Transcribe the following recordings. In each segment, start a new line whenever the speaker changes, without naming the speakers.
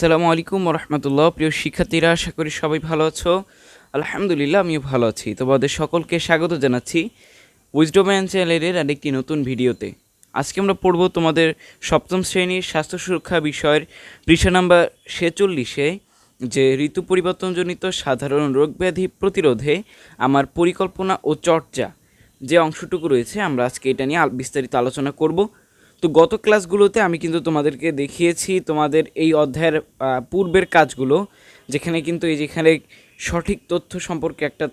সালামু আলাইকুম রহমতুল্লাহ প্রিয় শিক্ষার্থীরা, আশা করি সবাই ভালো আছো। আলহামদুলিল্লাহ, আমিও ভালো আছি। তোমাদের সকলকে স্বাগত জানাচ্ছি উইজডম অ্যান্ড চ্যানেলের আরেকটি নতুন ভিডিওতে। আজকে আমরা পড়ব তোমাদের সপ্তম শ্রেণির স্বাস্থ্য সুরক্ষা বিষয়ের পৃষ্ঠা নাম্বার ছেচল্লিশে, যে ঋতু পরিবর্তনজনিত সাধারণ রোগ ব্যাধি প্রতিরোধে আমার পরিকল্পনা ও চর্চা যে অংশটুকু রয়েছে, আমরা আজকে এটা নিয়ে বিস্তারিত আলোচনা করব। তো গত ক্লাসগুলোতে আমি কিন্তু তোমাদেরকে দেখিয়েছি তোমাদের এই অধ্যায়ের পূর্বের কাজগুলো যেখানে কিন্তু এই যেখানে সঠিক তথ্য সম্পর্কে একটা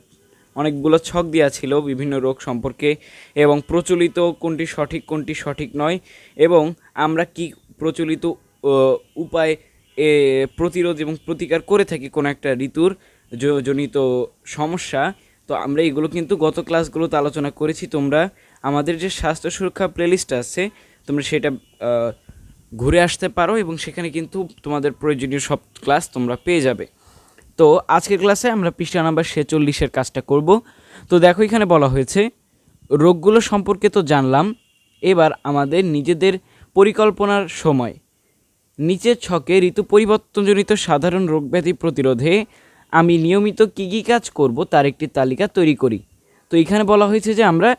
অনেকগুলো ছক দেওয়া ছিল বিভিন্ন রোগ সম্পর্কে এবং প্রচলিত কোনটি সঠিক কোনটি সঠিক নয় এবং আমরা কি প্রচলিত উপায় এ, প্রতিরোধ এবং প্রতিকার করে থাকি কোনো একটা ঋতুর জনিত সমস্যা তো আমরা এগুলো কিন্তু গত ক্লাসগুলোতে আলোচনা করেছি। তোমরা আমাদের যে স্বাস্থ্য সুরক্ষা প্লেলিস্ট আছে তোমরা সেটা ঘুরে আসতে পারো এবং সেখানে কিন্তু তোমাদের প্রয়োজনীয় সব ক্লাস তোমরা পেয়ে যাবে। তো আজকের ক্লাসে আমরা পৃষ্ঠা নাম্বার ছেচল্লিশের কাজটা করব। তো দেখো এখানে বলা হয়েছে, রোগগুলো সম্পর্কে তো জানলাম, এবার আমাদের নিজেদের পরিকল্পনার সময়। নিচের ছকে ঋতু পরিবর্তনজনিত সাধারণ রোগব্যাধি প্রতিরোধে আমি নিয়মিত কী কী কাজ করব তার একটি তালিকা তৈরি করি। তো এখানে বলা হয়েছে যে আমরা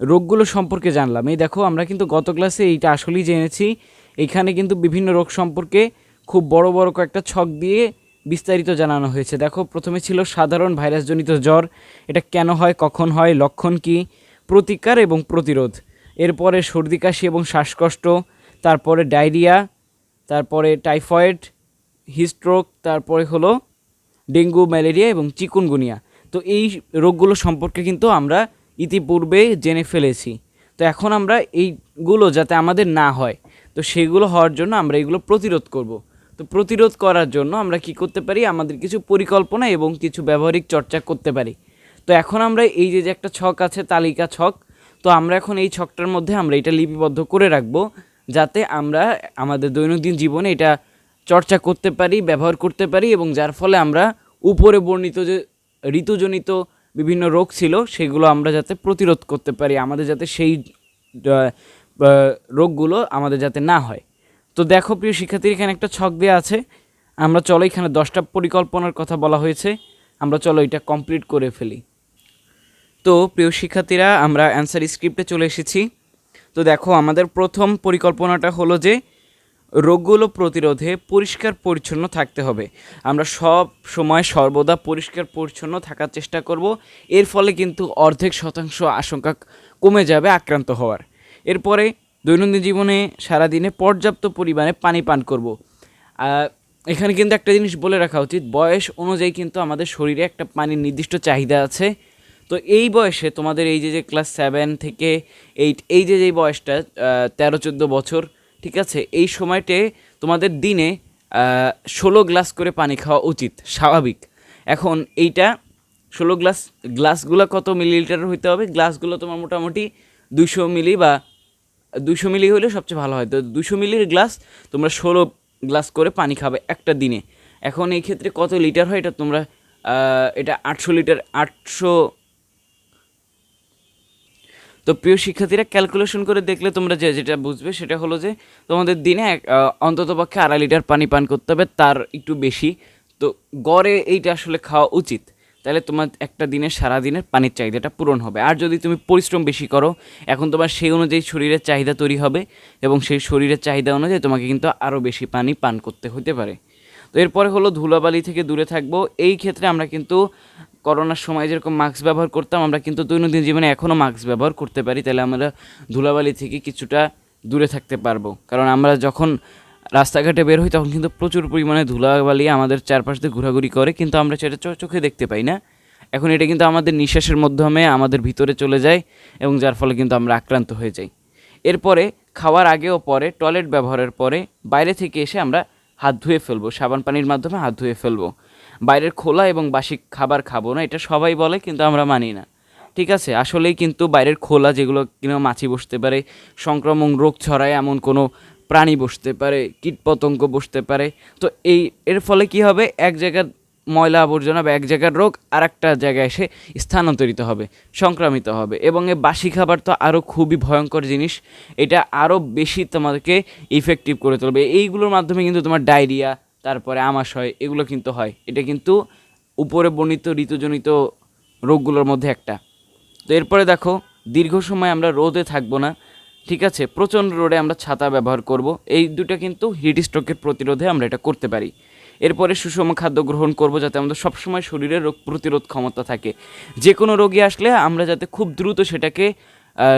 রোগগুলো সম্পর্কে জানলাম। এই দেখো, আমরা কিন্তু গত ক্লাসে এইটা আসলেই জেনেছি। এখানে কিন্তু বিভিন্ন রোগ সম্পর্কে খুব বড় বড় কয়েকটা ছক দিয়ে বিস্তারিত জানানো হয়েছে। দেখো, প্রথমে ছিল সাধারণ ভাইরাসজনিত জ্বর। এটা কেন হয়, কখন হয়, লক্ষণ কী? প্রতিকার এবং প্রতিরোধ। এরপরে সর্দি, কাশি এবং শ্বাসকষ্ট। তারপরে ডায়রিয়া। তারপরে টাইফয়েড হিস্ট্রোক তারপরে হলো ডেঙ্গু, ম্যালেরিয়া এবং চিকুনগুনিয়া। তো এই রোগগুলো সম্পর্কে কিন্তু আমরা ইতিপূর্বে জেনে ফেলেছি। তো এখন আমরা এইগুলো যাতে আমাদের না হয়, তো সেগুলো হওয়ার জন্য আমরা এগুলো প্রতিরোধ করব। তো প্রতিরোধ করার জন্য আমরা কি করতে পারি? আমাদের কিছু পরিকল্পনা এবং কিছু ব্যবহারিক চর্চা করতে পারি। তো এখন আমরা এই যে যে একটা ছক আছে, তালিকা ছক, তো আমরা এখন এই ছকটার মধ্যে আমরা এটা লিপিবদ্ধ করে রাখব, যাতে আমরা আমাদের দৈনন্দিন জীবনে এটা চর্চা করতে পারি, ব্যবহার করতে পারি এবং যার ফলে আমরা উপরে বর্ণিত যে ঋতুজনিত বিভিন্ন রোগ ছিল, সেগুলো আমরা যাতে প্রতিরোধ করতে পারি, আমাদের যাতে সেই রোগগুলো আমাদের যাতে না হয়। তো দেখো প্রিয় শিক্ষার্থীর, এখানে একটা ছক দেওয়া আছে। আমরা চলো এখানে দশটা পরিকল্পনার কথা বলা হয়েছে। আমরা চলো এটা কমপ্লিট করে ফেলি। তো প্রিয় শিক্ষার্থীরা, আমরা অ্যান্সার স্ক্রিপ্টে চলে এসেছি। তো দেখো, আমাদের প্রথম পরিকল্পনাটা হলো যে রোগগুলো প্রতিরোধে পরিষ্কার পরিচ্ছন্ন থাকতে হবে। আমরা সব সময় সর্বদা পরিষ্কার পরিচ্ছন্ন থাকার চেষ্টা করব। এর ফলে কিন্তু অর্ধেক শতাংশ আশঙ্কা কমে যাবে আক্রান্ত হওয়ার। এরপরে দৈনন্দিন জীবনে সারাদিনে পর্যাপ্ত পরিমাণে পানি পান করব। এখানে কিন্তু একটা জিনিস বলে রাখা উচিত, বয়স অনুযায়ী কিন্তু আমাদের শরীরে একটা পানির নির্দিষ্ট চাহিদা আছে। তো এই বয়সে তোমাদের এই যে যে ক্লাস সেভেন থেকে এইট এই যে যে বয়সটা তেরো, চোদ্দ বছর ঠিক আছে? এই সময়টে তোমাদের দিনে ষোলো গ্লাস করে পানি খাওয়া উচিত, স্বাভাবিক। এখন এইটা ষোলো গ্লাস, গ্লাসগুলো কত মিলিলিটার হইতে হবে? গ্লাসগুলো তোমার মোটামুটি দুশো মিলি বা দুশো মিলি হলে সবচেয়ে ভালো হয়। তো দুশো মিলির গ্লাস তোমরা ষোলো গ্লাস করে পানি খাবে একটা দিনে। এখন এই ক্ষেত্রে কত লিটার হয়? এটা তোমরা এটা আটশো লিটার, আটশো তো প্রিয় শিক্ষার্থীরা ক্যালকুলেশন করে দেখলে তোমরা যে যেটা বুঝবে সেটা হলো যে তোমাদের দিনে এক অন্তত পক্ষে আড়াই লিটার পানি পান করতে হবে, তার একটু বেশি। তো গড়ে এইটা আসলে খাওয়া উচিত। তাহলে তোমার একটা দিনের সারা দিনের পানির চাহিদাটা পূরণ হবে। আর যদি তুমি পরিশ্রম বেশি করো, এখন তোমার সেই অনুযায়ী শরীরের চাহিদা তৈরি হবে এবং সেই শরীরের চাহিদা অনুযায়ী তোমাকে কিন্তু আরও বেশি পানি পান করতে হতে পারে। তো এরপরে হলো ধুলাবালি থেকে দূরে থাকব। এই ক্ষেত্রে আমরা কিন্তু করোনার সময় যেরকম মাস্ক ব্যবহার করতাম, আমরা কিন্তু দৈনন্দিন জীবনে এখনও মাস্ক ব্যবহার করতে পারি। তাহলে আমরা ধুলাবালি থেকে কিছুটা দূরে থাকতে পারব। কারণ আমরা যখন রাস্তাঘাটে বের হই, তখন কিন্তু প্রচুর পরিমাণে ধুলাবালি আমাদের চারপাশ দিয়ে ঘোরাঘুরি করে, কিন্তু আমরা সেটা চোখে দেখতে পাই না। এখন এটা কিন্তু আমাদের নিঃশ্বাসের মাধ্যমে আমাদের ভিতরে চলে যায় এবং যার ফলে কিন্তু আমরা আক্রান্ত হয়ে যাই। এরপরে খাওয়ার আগে ও পরে, টয়লেট ব্যবহারের পরে বাইরে থেকে এসে আমরা হাত ধুয়ে ফেলব, সাবান পানির মাধ্যমে হাত ধুয়ে ফেলব। বাইরের খোলা এবং বাসি খাবার খাব না, এটা সবাই বলে, কিন্তু আমরা মানি না। ঠিক আছে, আসলেই কিন্তু বাইরের খোলা যেগুলো কিনা মাছি বসতে পারে, সংক্রমণ রোগ ছড়ায় এমন কোনো প্রাণী বসতে পারে, কীটপতঙ্গ বসতে পারে, তো এই, এর ফলে কি হবে? এক জায়গার ময়লা আবর্জনা বা এক জায়গার রোগ আর একটা জায়গায় এসে স্থানান্তরিত হবে, সংক্রামিত হবে, এবং এই বাসি খাবার তো আরও খুবই ভয়ঙ্কর জিনিস, এটা আরও বেশি তোমাদেরকে ইফেক্টিভ করে তুলবে। এইগুলোর মাধ্যমে কিন্তু তোমার ডায়রিয়া তারপরে আমাশয়, এগুলো কিন্তু হয়। এটা কিন্তু উপরে বর্ণিত, ঋতুজনিত রোগগুলোর মধ্যে একটা। তো এরপরে দেখো, দীর্ঘ সময় আমরা রোদে থাকব না, ঠিক আছে? প্রচণ্ড রোদে আমরা ছাতা ব্যবহার করব। এই দুটো কিন্তু হিট স্ট্রোকের প্রতিরোধে আমরা এটা করতে পারি। এরপরে সুষম খাদ্য গ্রহণ করব যাতে আমাদের সবসময় শরীরে রোগ প্রতিরোধ ক্ষমতা থাকে। যে কোনো রোগী আসলে আমরা যাতে খুব দ্রুত সেটাকে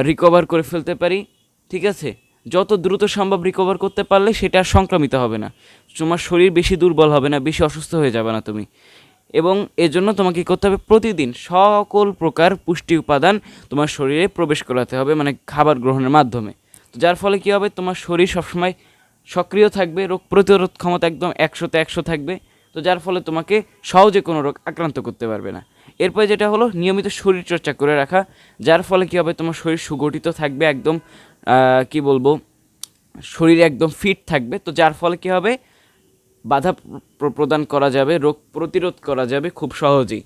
রিকভার করে ফেলতে পারি, ঠিক আছে? যত দ্রুত সম্ভব রিকভার করতে পারলে সেটা আর সংক্রামিত হবে না। তোমার শরীর বেশি দুর্বল হবে না, বেশি অসুস্থ হয়ে যাবে না তুমি। এবং এজন্য তোমাকে করতে হবে? প্রতিদিন সকল প্রকার পুষ্টি উপাদান তোমার শরীরে প্রবেশ করাতে হবে মানে খাবার গ্রহণের মাধ্যমে। তো যার ফলে কী হবে? তোমার শরীর সবসময় সক্রিয় থাকবে, রোগ প্রতিরোধ ক্ষমতা একদম একশোতে একশো থাকবে। তো যার ফলে তোমাকে সহজে কোনো রোগ আক্রান্ত করতে পারবে না। এরপরে যেটা হলো, নিয়মিত শরীর চর্চা করে রাখা, যার ফলে কী হবে? তোমার শরীর সুগঠিত থাকবে একদম কি বলব, শরীর একদম ফিট থাকবে। তো যার ফলে কী হবে? বাধা প্রদান করা যাবে, রোগ প্রতিরোধ করা যাবে খুব সহজেই।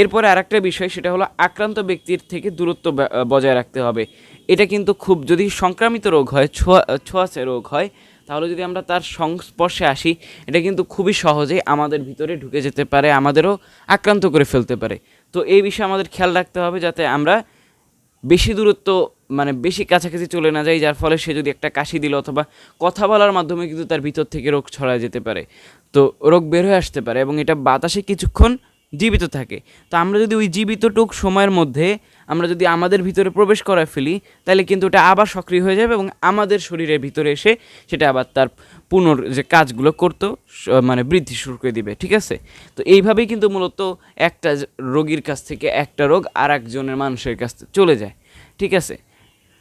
এরপরে আরেকটা বিষয়, সেটা হলো আক্রান্ত ব্যক্তির থেকে দূরত্ব বজায় রাখতে হবে। এটা কিন্তু খুব, যদি সংক্রামিত রোগ হয়, ছোঁয়া, ছোঁয়াচে রোগ হয়, তাহলে যদি আমরা তার সংস্পর্শে আসি, এটা কিন্তু খুবই সহজেই আমাদের ভিতরে ঢুকে যেতে পারে, আমাদেরও আক্রান্ত করে ফেলতে পারে। তো এই বিষয়ে আমাদের খেয়াল রাখতে হবে যাতে আমরা বেশি দূরত্ব মানে বেশি কাছাকাছি চলে না যায়, যার ফলে সে যদি একটা কাশি দিল অথবা কথা বলার মাধ্যমে কিন্তু তার ভিতর থেকে রোগ ছড়া যেতে পারে। তো রোগ বের হয়ে আসতে পারে এবং এটা বাতাসে কিছুক্ষণ জীবিত থাকে। তো আমরা যদি ওই জীবিতটুক সময়ের মধ্যে আমরা যদি আমাদের ভিতরে প্রবেশ করায় ফেলি, তাহলে কিন্তু ওটা আবার সক্রিয় হয়ে যাবে এবং আমাদের শরীরের ভিতরে এসে সেটা আবার তার পুনর যে কাজগুলো করতো মানে বৃদ্ধি শুরু করে দিবে, ঠিক আছে? তো এইভাবেই কিন্তু মূলত একটা রোগীর কাছ থেকে একটা রোগ আর একজনের মানুষের কাছ চলে যায়, ঠিক আছে?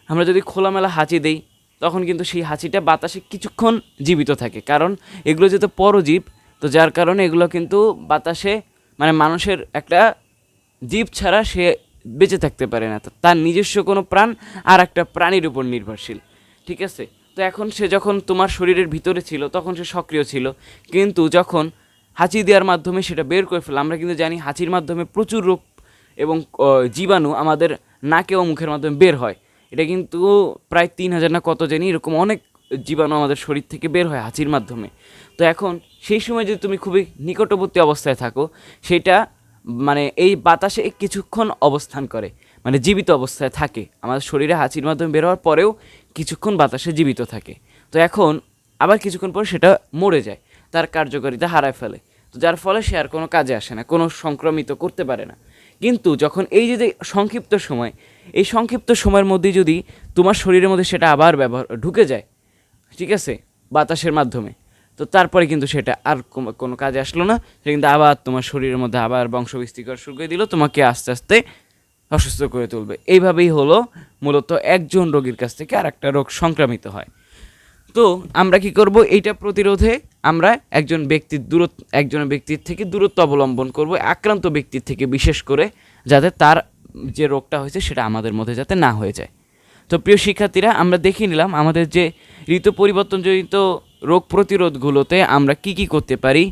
আমরা যদি খোলামেলা হাঁচি দেই, তখন কিন্তু সেই হাঁচিটা বাতাসে কিছুক্ষণ জীবিত থাকে। কারণ এগুলো যেহেতু পরজীব, তো যার কারণে এগুলো কিন্তু বাতাসে মানে মানুষের একটা জীব ছাড়া সে বেঁচে থাকতে পারে না। তার নিজস্ব কোনো প্রাণ আর একটা প্রাণীর উপর নির্ভরশীল। ঠিক আছে? তো এখন সে যখন তোমার শরীরের ভিতরে ছিল, তখন সে সক্রিয় ছিল। কিন্তু যখন হাঁচি দেওয়ার মাধ্যমে সেটা বের করে ফেলা আমরা কিন্তু জানি হাঁচির মাধ্যমে প্রচুর রোগ এবং জীবাণু আমাদের নাকে ও মুখের মাধ্যমে বের হয়। এটা কিন্তু প্রায় তিন হাজার না কত জানি, এরকম অনেক জীবাণু আমাদের শরীর থেকে বের হয় হাঁচির মাধ্যমে। তো এখন সেই সময় যদি তুমি খুবই নিকটবর্তী অবস্থায় থাকো, সেটা মানে এই বাতাসে কিছুক্ষণ অবস্থান করে মানে জীবিত অবস্থায় থাকে। আমাদের শরীরে হাঁচির মাধ্যমে বের হওয়ার পরেও কিছুক্ষণ বাতাসে জীবিত থাকে। তো এখন আবার কিছুক্ষণ পর সেটা মরে যায়, তার কার্যকারিতা হারায় ফেলে। তো যার ফলে সে আর কোনো কাজে আসে না, কোনো সংক্রমিত করতে পারে না। কিন্তু যখন এই যে যে সংক্ষিপ্ত সময়, এই সংক্ষিপ্ত সময়ের মধ্যে যদি তোমার শরীরের মধ্যে সেটা আবার ব্যবহার, ঢুকে যায় ঠিক আছে? বাতাসের মাধ্যমে। তো তারপরে কিন্তু সেটা আর কোনো- কাজে আসলো না। সে কিন্তু আবার তোমার শরীরের মধ্যে আবার বংশবিস্তার করা শুরু করে দিল, তোমাকে আস্তে আস্তে অসুস্থ করে তুলবে। এইভাবেই হলো মূলত একজন রোগীর কাছ থেকে আর একটা রোগ সংক্রামিত হয়। তো আমরা কি করব? এইটা প্রতিরোধে আমরা একজন ব্যক্তির দূরত্ব, একজন ব্যক্তির থেকে দূরত্ব অবলম্বন করব, আক্রান্ত ব্যক্তির থেকে বিশেষ করে, যাতে তার যে রোগটা হয়েছে সেটা আমাদের মধ্যে যাতে না হয়ে যায়। তো প্রিয় শিক্ষার্থীরা, আমরা দেখে নিলাম আমাদের যে ঋতু পরিবর্তনজনিত রোগ প্রতিরোধগুলোতে আমরা কি কি করতে পারি।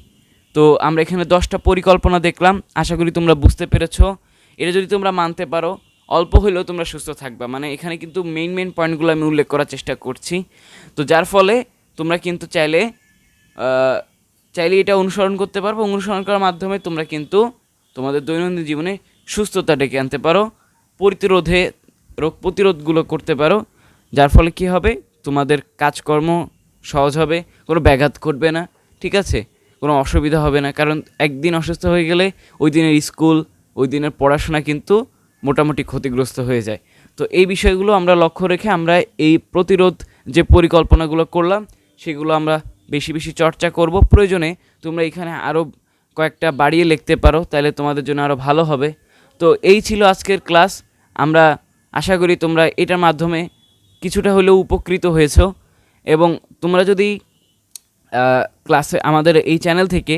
তো আমরা এখানে দশটা পরিকল্পনা দেখলাম, আশা করি তোমরা বুঝতে পেরেছ। এটা যদি তোমরা মানতে পারো, অল্প হলেও তোমরা সুস্থ থাকবা। মানে এখানে কিন্তু মেইন মেইন পয়েন্টগুলো আমি উল্লেখ করার চেষ্টা করছি। তো যার ফলে তোমরা কিন্তু চাইলে চাইলে এটা অনুসরণ করতে পারব অনুসরণ করার মাধ্যমে তোমরা কিন্তু তোমাদের দৈনন্দিন জীবনে সুস্থতা ডেকে আনতে পারো। প্রতিরোধে রোগ প্রতিরোধগুলো করতে পারো, যার ফলে কি হবে? তোমাদের কাজকর্ম সহজ হবে, কোনো ব্যাঘাত ঘটবে না, ঠিক আছে? কোনো অসুবিধা হবে না, কারণ একদিন অসুস্থ হয়ে গেলে ওই দিনের স্কুল, ওই দিনের পড়াশোনা কিন্তু মোটামুটি ক্ষতিগ্রস্ত হয়ে যায়। তো এই বিষয়গুলো আমরা লক্ষ্য রেখে আমরা এই প্রতিরোধ যে পরিকল্পনাগুলো করলাম, সেগুলো আমরা বেশি বেশি চর্চা করব। প্রয়োজনে তোমরা এখানে আরও কয়েকটা বাড়িয়ে লিখতে পারো, তাহলে তোমাদের জন্য আরও ভালো হবে। তো এই ছিল আজকের ক্লাস, আমরা আশা করি তোমরা এটার মাধ্যমে কিছুটা হলেও উপকৃত হয়েছো। এবং তোমরা যদি ক্লাসে আমাদের এই চ্যানেল থেকে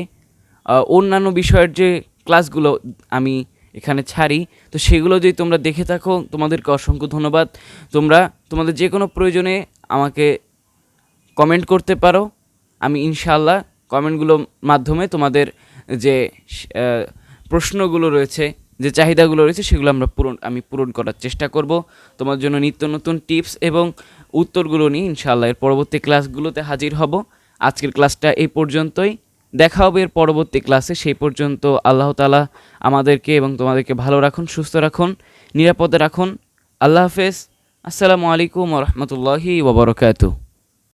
অন্যান্য বিষয়ের যে ক্লাসগুলো আমি এখানে ছাড়ি, তো সেগুলো যদি তোমরা দেখে থাকো, তোমাদেরকে অসংখ্য ধন্যবাদ। তোমরা, তোমাদের যে কোনো প্রয়োজনে আমাকে কমেন্ট করতে পারো। আমি ইনশাল্লাহ কমেন্টগুলোর মাধ্যমে তোমাদের যে প্রশ্নগুলো রয়েছে যে চাহিদাগুলো রয়েছে সেগুলো আমরা পূরণ, আমি পূরণ করার চেষ্টা করব। তোমার জন্য নিত্য নতুন টিপস এবং উত্তরগুলো নিয়ে ইনশাআল্লাহ এর পরবর্তী ক্লাসগুলোতে হাজির হব। আজকের ক্লাসটা এই পর্যন্তই। দেখা হবে এর পরবর্তী ক্লাসে। সেই পর্যন্ত আল্লাহ তালা আমাদেরকে এবং তোমাদেরকে ভালো রাখুন, সুস্থ রাখুন, নিরাপদে রাখুন। আল্লাহ হাফেজ। আসসালামু আলাইকুম রহমতুল্লাহি ওবরকাতু